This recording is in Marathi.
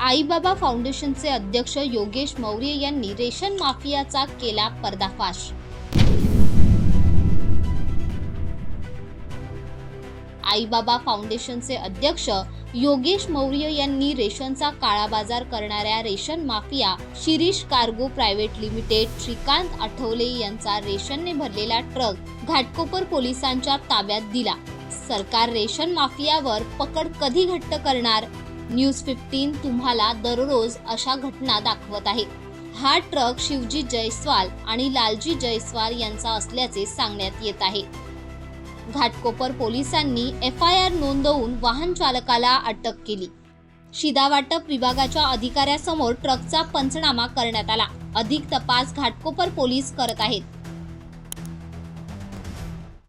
आईबाबा फाउंडेशनचे अध्यक्ष योगेश मौर्य यांनी रेशन माफियाचा केला पर्दाफाश. आईबाबा फाउंडेशनचे अध्यक्ष योगेश मौर्य यांनी रेशनचा काळा बाजार करणाऱ्या ration mafia Shirish cargo private limited Shrikant Athawale यांचा रेशनने भरलेला ट्रक घाटकोपर पोलिसांच्या ताब्यात दिला. सरकार रेशन माफियावर पकड कधी घट्ट करणार? न्यूज फिफ्टीन तुम्हाला दररोज अशा घटना दाखवत आहे. हा ट्रक शिवजी जयस्वाल आणि लालजी जयस्वाल यांचा असल्याचे सांगण्यात येत आहे. घाटकोपर पोलिसांनी एफ आय आर नोंदवून वाहन चालकाला अटक केली. शिदावाटप विभागाच्या अधिकाऱ्यासमोर ट्रकचा पंचनामा करण्यात आला. अधिक तपास घाटकोपर पोलीस करत आहेत.